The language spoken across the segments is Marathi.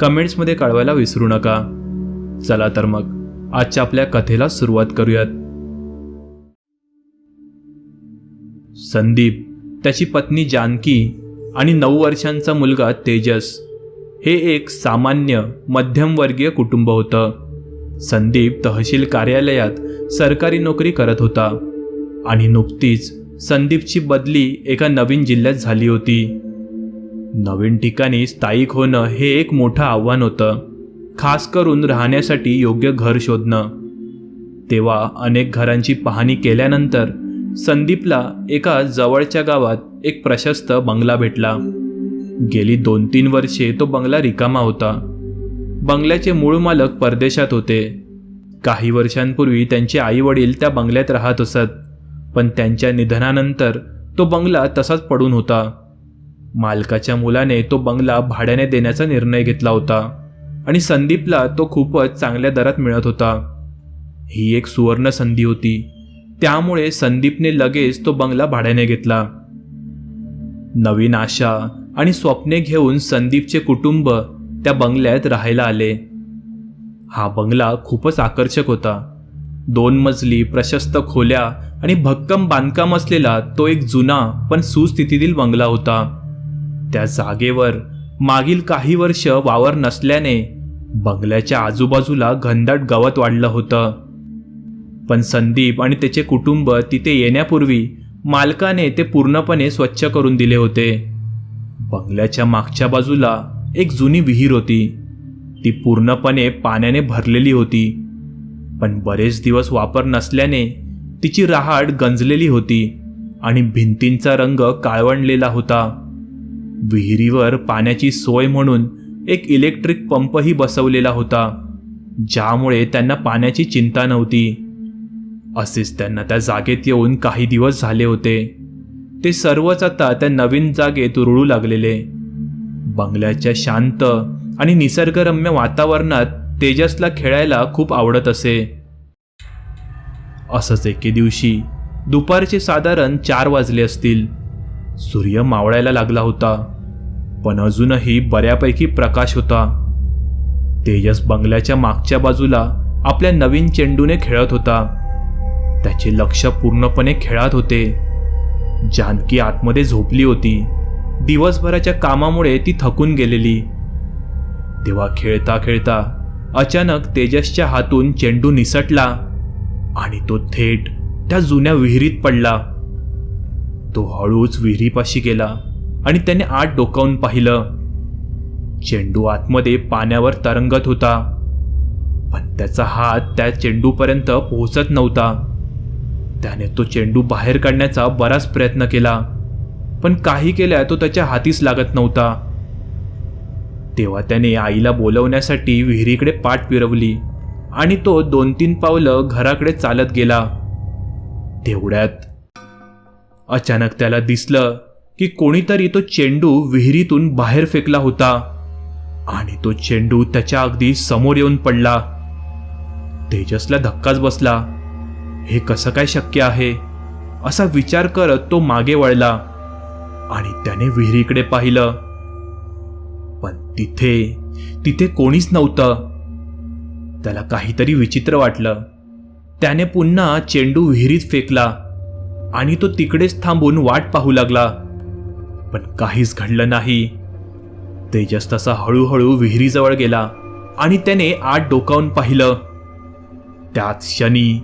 कमेंट्समध्ये कळवायला विसरू नका. चला तर मग आजच्या आपल्या कथेला सुरुवात करूयात. संदीप त्याची पत्नी जानकी आणि नऊ वर्षांचा मुलगा तेजस हे एक सामान्य मध्यमवर्गीय कुटुंब होतं. संदीप तहसील कार्यालयात सरकारी नोकरी करत होता आणि नुकतीच संदीपची बदली एका नवीन जिल्ह्यात झाली होती. नवीन ठिकाणी स्थायिक होणं हे एक मोठं आव्हान होतं खास करून राहण्यासाठी योग्य घर शोधणं. तेव्हा अनेक घरांची पाहणी केल्यानंतर संदीपला एका जवळच्या गावात एक प्रशस्त बंगला भेटला. गेली दोन तीन वर्षे तो बंगला रिकामा होता. बंगल्याचे मूळ मालक परदेशात होते. काही वर्षांपूर्वी त्यांचे आई वडील त्या बंगल्यात राहत असत पण त्यांच्या निधनानंतर तो बंगला तसाच पडून होता. मालकाच्या मुलाने तो बंगला भाड्याने देण्याचा निर्णय घेतला होता. आणि संदीपला तो खूपच चांगल्या दरात मिळत होता. ही एक सुवर्ण संधी होती. त्यामुळे संदीपने लगेच तो बंगला भाड्याने घेतला. नवीन आशा आणि स्वप्ने घेऊन संदीपचे कुटुंब त्या बंगल्यात राहायला आले. हा बंगला खूपच आकर्षक होता. दोन मजली प्रशस्त खोल्या आणि भक्कम बांधकाम असलेला तो एक जुना पण सुस्थितीतील बंगला होता. त्या जागेवर मागील काही वर्ष वावर नसल्याने बंगल्याच्या आजूबाजूला घनदाट गवत वाढलं होतं. पण संदीप आणि त्याचे कुटुंब तिथे येण्यापूर्वी मालकाने ते पूर्णपणे स्वच्छ करून दिले होते. बंगल्याच्या मागच्या बाजूला एक जुनी विहीर होती. ती पूर्णपणे पाण्याने भरलेली होती. पण बरेच दिवस वापर नसल्याने तिची रहाट गंजलेली होती आणि भिंतींचा रंग काळवणलेला होता. विहिरीवर पाण्याची सोय म्हणून एक इलेक्ट्रिक पंपही बसवलेला होता ज्यामुळे त्यांना पाण्याची चिंता नव्हती. असेच त्यांना त्या जागेत येऊन काही दिवस झाले होते. ते सर्वच आता त्या नवीन जागेत रुळू लागलेले. बंगल्याच्या शांत आणि निसर्गरम्य वातावरणात तेजसला खेळायला खूप आवडत असे. असंच एके दिवशी दुपारचे साधारण चार वाजले असतील. सूर्य मावळायला लागला होता पण अजूनही बऱ्यापैकी प्रकाश होता. तेजस बंगल्याच्या मागच्या बाजूला आपल्या नवीन चेंडूने खेळत होता. त्याचे लक्ष पूर्णपणे खेळात होते. जानकी आतमध्ये झोपली होती. दिवसभराच्या कामामुळे ती थकून गेलेली. तेव्हा खेळता खेळता अचानक तेजसच्या हातून चेंडू निसटला आणि तो थेट त्या जुन्या विहिरीत पडला. तो हळूच विहिरीपाशी गेला आणि त्याने आत डोकावून पाहिलं. चेंडू आतमध्ये पाण्यावर तरंगत होता. पण त्याचा हात त्या चेंडूपर्यंत पोहोचत नव्हता. त्याने तो चेंडू बाहेर काढण्याचा बराच प्रयत्न केला पण काही केल्या तो त्याच्या हातीस लागत नव्हता. तेव्हा त्याने आईला बोलवण्यासाठी विहिरीकडे पाठ फिरवली आणि तो दोन तीन पावलं घराकडे चालत गेला. तेवढ्यात अचानक त्याला दिसलं की कोणीतरी तो चेंडू विहिरीतून बाहेर फेकला होता. आणि तो चेंडू त्याच्या अगदी समोर येऊन पडला. तेजसला धक्काच बसला. हे कसं काय शक्य आहे? असा विचार करत तो मागे वळला. आणि त्याने विहिरीकडे पाहिलं. पण तिथे तिथे कोणीच नव्हतं. त्याला काहीतरी विचित्र वाटलं. त्याने पुन्हा चेंडू विहिरीत फेकला. आणि तो तिकडेच थांबून वाट पाहू लागला. पण काहीच घडलं नाही. तेजस तसा हळूहळू विहिरीजवळ गेला आणि त्याने आत डोकावून पाहिलं. त्याच क्षणी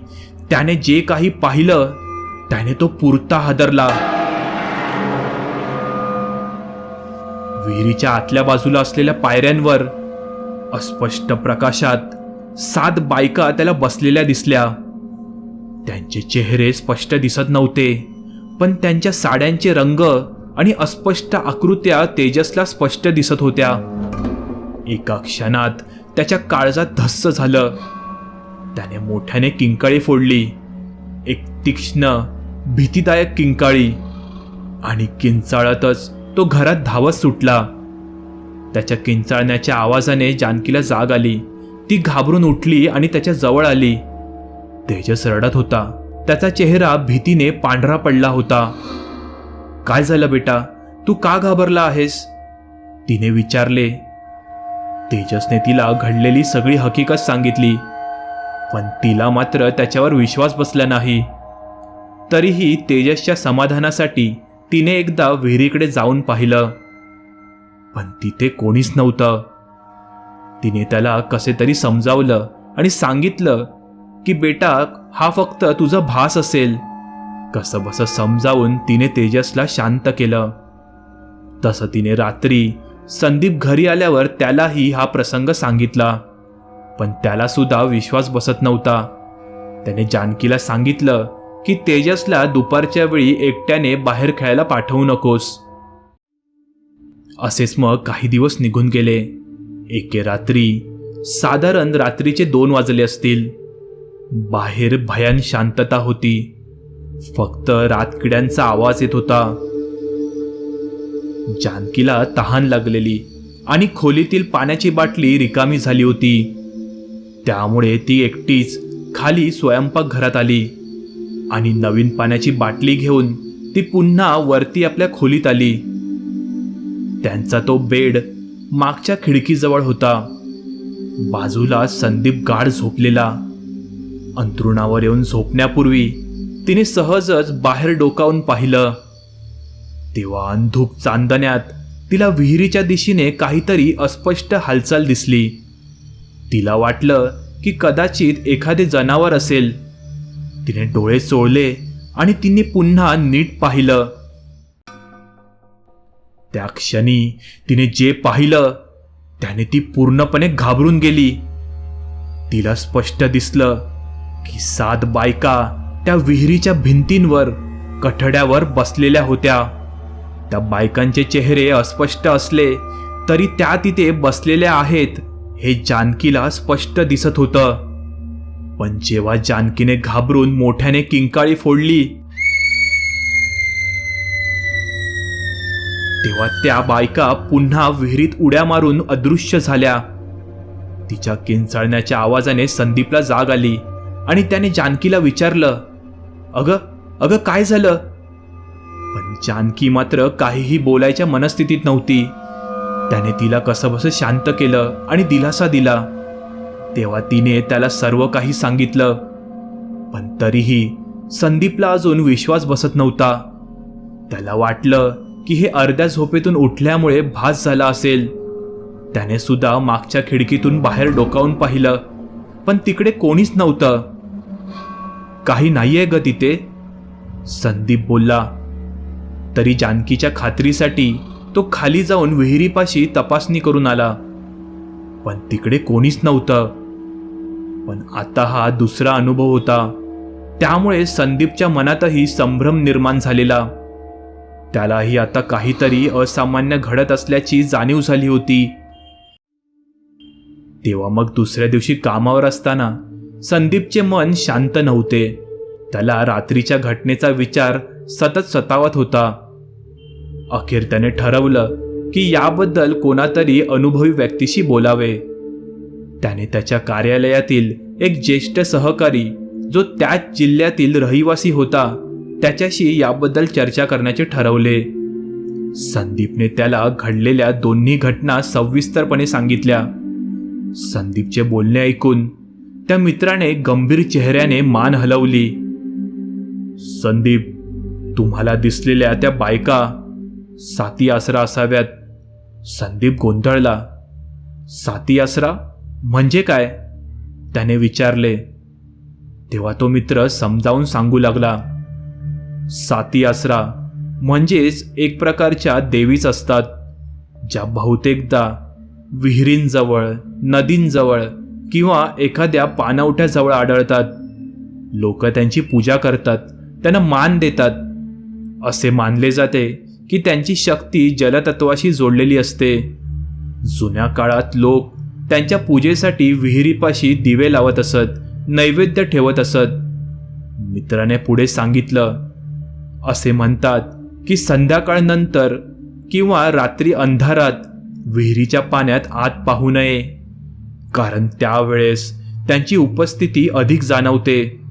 त्याने जे काही पाहिलं त्याने तो पुरता हादरला. विहिरीच्या आतल्या बाजूला असलेल्या पायऱ्यांवर अस्पष्ट प्रकाशात सात बायका त्याला बसलेल्या दिसल्या. त्यांचे चेहरे स्पष्ट दिसत नव्हते पण त्यांच्या साड्यांचे रंग आणि अस्पष्ट आकृत्या तेजसला स्पष्ट दिसत होत्या. एका क्षणात त्याच्या काळजात धस्स झालं. त्याने मोठ्याने किंकाळी फोडली. एक तीक्ष्ण भीतीदायक किंकाळी. आणि किंचाळतच तो घरात धावत सुटला. त्याच्या किंचाळण्याच्या आवाजाने जानकीला जाग आली. ती घाबरून उठली आणि त्याच्याजवळ आली. तेजस रडत होता. त्याचा चेहरा भीतीने पांढरा पडला होता. काय झालं बेटा? तू का घाबरला आहेस? तिने विचारले. तेजसने तिला घडलेली सगळी हकीकत सांगितली. पण तिला मात्र त्याच्यावर विश्वास बसला नाही. तरीही तेजसच्या समाधानासाठी तिने एकदा विहिरीकडे जाऊन पाहिलं. पण तिथे कोणीच नव्हतं. तिने त्याला कसे तरी समजावलं आणि सांगितलं की बेटा हा फक्त तुझा भास असेल. कसंबसं समजावून तिने तेजसला शांत केलं. तसं तिने रात्री संदीप घरी आल्यावर त्यालाही हा प्रसंग सांगितला. पण त्याला सुद्धा विश्वास बसत नव्हता. त्याने जानकीला सांगितलं की तेजसला दुपारच्या वेळी एकट्याने बाहेर खेळायला पाठवू नकोस. असेच मग काही दिवस निघून गेले. एके रात्री साधारण रात्रीचे दोन वाजले असतील. बाहेर भयान शांतता होती. फक्त रातकिड्यांचा आवाज येत होता. जानकीला तहान लागलेली आणि खोलीतील पाण्याची बाटली रिकामी झाली होती. त्यामुळे ती एकटीच खाली स्वयंपाकघरात आली आणि नवीन पाण्याची बाटली घेऊन ती पुन्हा वरती आपल्या खोलीत आली. त्यांचा तो बेड मागच्या खिडकीजवळ होता. बाजूला संदीप गाढ झोपलेला. अंथरुणावर येऊन झोपण्यापूर्वी तिने सहजच बाहेर डोकावून पाहिलं. तेव्हा अंधूक चांदण्यात तिला विहिरीच्या दिशेने काहीतरी अस्पष्ट हालचाल दिसली. तिला वाटलं की कदाचित एखादे जनावर असेल. तिने डोळे चोळले आणि तिने पुन्हा नीट पाहिलं. त्या क्षणी तिने जे पाहिलं त्याने ती पूर्णपणे घाबरून गेली. तिला स्पष्ट दिसलं की सात बायका त्या विहिरीच्या भिंतींवर कठड्यावर बसलेल्या होत्या. त्या बायकांचे चेहरे अस्पष्ट असले तरी त्या तिथे बसलेल्या आहेत हे जानकीला स्पष्ट दिसत होतं. पण जेव्हा जानकीने घाबरून मोठ्याने किंकाळी फोडली तेव्हा त्या बायका पुन्हा विहिरीत उड्या मारून अदृश्य झाल्या. तिच्या किंचाळण्याच्या आवाजाने संदीपला जाग आली. आणि त्याने जानकीला विचारलं अगं अगं काय झालं? पण जानकी मात्र काहीही बोलायच्या मनस्थितीत नव्हती. त्याने तिला कसं शांत केलं आणि दिलासा दिला. तेव्हा तिने त्याला सर्व काही सांगितलं. पण तरीही संदीपला अजून विश्वास बसत नव्हता. त्याला वाटलं की हे अर्ध्या झोपेतून उठल्यामुळे भास झाला असेल. त्याने सुद्धा मागच्या खिडकीतून बाहेर डोकावून पाहिलं पण तिकडे कोणीच नव्हतं. काही नाहीये ग तिथे. संदीप बोलला तरी जानकीच्या खात्रीसाठी तो खाली जाऊन विहिरीपाशी तपासणी करून आला. पण तिकडे कोणीच नव्हतं. पण आता हा दुसरा अनुभव होता. त्यामुळे संदीपच्या मनातही संभ्रम निर्माण झालेला. त्यालाही आता काहीतरी असामान्य घडत असल्याची जाणीव झाली होती. तेव्हा मग दुसऱ्या दिवशी कामावर असताना संदीपचे मन शांत नव्हते. त्याला रात्रीच्या घटनेचा विचार सतत सतावत होता. अखेर त्याने ठरवलं की याबद्दल कोणातरी अनुभवी व्यक्तीशी बोलावे. त्याने त्याच्या कार्यालयातील एक ज्येष्ठ सहकारी जो त्याच जिल्ह्यातील रहिवासी होता त्याच्याशी याबद्दल चर्चा करण्याचे ठरवले. संदीपने त्याला घडलेल्या दोन्ही घटना सविस्तरपणे सांगितल्या. संदीपचे बोलणे ऐकून त्या मित्राने गंभीर चेहऱ्याने मान हलवली. संदीप तुम्हाला दिसलेल्या त्या बायका साती आसरा असाव्यात. संदीप गोंधळला. साती आसरा? म्हणजे काय? त्याने विचारले. तेव्हा तो मित्र समजावून सांगू लागला. साती आसरा म्हणजेच एक प्रकारच्या देवीच असतात ज्या बहुतेकदा विहिरींजवळ नदींजवळ किंवा एखाद्या पाणवठ्याजवळ आढळतात. लोक त्यांची पूजा करतात त्यांना मान देतात. असे मानले जाते की त्यांची शक्ती जलतत्वाशी जोडलेली असते. जुन्या काळात लोक त्यांच्या पूजेसाठी विहिरीपाशी दिवे लावत असत नैवेद्य ठेवत असत. मित्राने पुढे सांगितलं असे म्हणतात की संध्याकाळनंतर किंवा रात्री अंधारात विहिरीच्या पाण्यात आत पाहू नये. कारण त्यावेळेस त्यांची उपस्थिती अधिक जाणवते.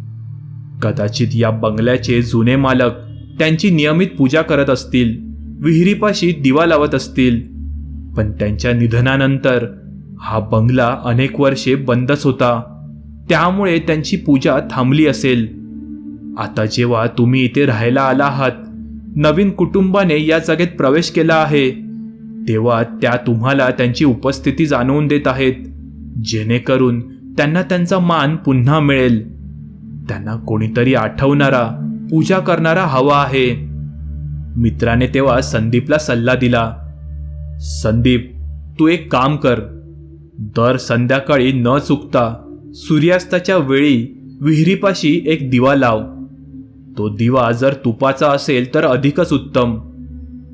कदाचित या बंगल्याचे जुने मालक त्यांची नियमित पूजा करत असतील विहिरीपाशी दिवा लावत असतील. पण त्यांच्या निधनानंतर हा बंगला अनेक वर्षे बंदच होता. त्यामुळे त्यांची पूजा थांबली असेल. आता जेव्हा तुम्ही इथे राहायला आला आहात नवीन कुटुंबाने या जागेत प्रवेश केला आहे तेव्हा त्या तुम्हाला त्यांची उपस्थिती जाणवून देत आहेत. जेणेकरून त्यांना त्यांचा मान पुन्हा मिळेल. त्यांना कोणीतरी आठवणारा पूजा करणारा हवा आहे. मित्राने तेव्हा संदीपला सल्ला दिला. संदीप तू एक काम कर. दर संध्याकाळी न चुकता सूर्यास्ताच्या वेळी विहिरीपाशी एक दिवा लाव. तो दिवा जर तुपाचा असेल तर अधिकच उत्तम.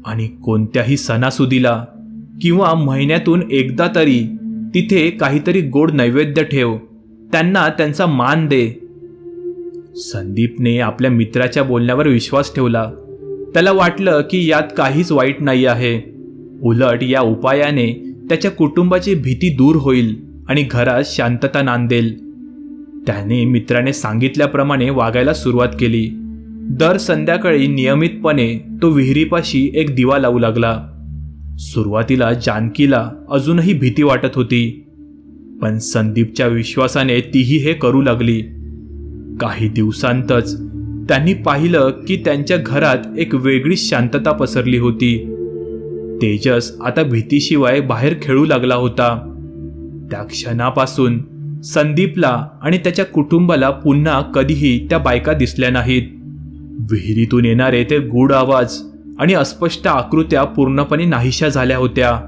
आणि कोणत्याही सणासुदीला किंवा महिन्यातून एकदा तरी तिथे काहीतरी गोड नैवेद्य ठेव. त्यांना त्यांचा मान दे. संदीपने आपल्या मित्राच्या बोलण्यावर विश्वास ठेवला. त्याला वाटलं की यात काहीच वाईट नाही आहे. उलट या उपायाने त्याच्या कुटुंबाची भीती दूर होईल आणि घरात शांतता नांदेल. त्याने मित्राने सांगितल्याप्रमाणे वागायला सुरुवात केली. दर संध्याकाळी नियमितपणे तो विहिरीपाशी एक दिवा लावू लागला. सुरुवातीला जानकीला अजूनही भीती वाटत होती. पण संदीपच्या विश्वासाने तीही हे करू लागली. काही दिवसांतच त्यांनी पाहिलं की त्यांच्या घरात एक वेगळीच शांतता पसरली होती. तेजस आता भीतीशिवाय बाहेर खेळू लागला होता. त्या क्षणापासून संदीपला आणि त्याच्या कुटुंबाला पुन्हा कधीही त्या बायका दिसल्या नाहीत. विहिरीतून येणारे ते गूढ आवाज आणि अस्पष्ट आकृत्या पूर्णपणे नाहीशा झाल्या होत्या.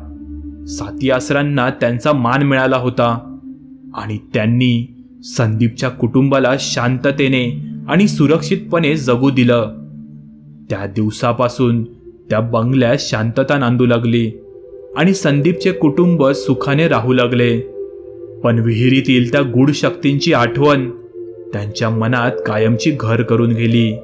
साती आसरांना त्यांचा मान मिळाला होता आणि त्यांनी संदीपच्या कुटुंबाला शांततेने आणि सुरक्षितपणे जगू दिलं. त्या दिवसापासून त्या बंगल्यात शांतता नांदू लागली आणि संदीपचे कुटुंब सुखाने राहू लागले. पण विहिरीतील त्या गूढ शक्तींची आठवण त्यांच्या मनात कायमची घर करून गेली.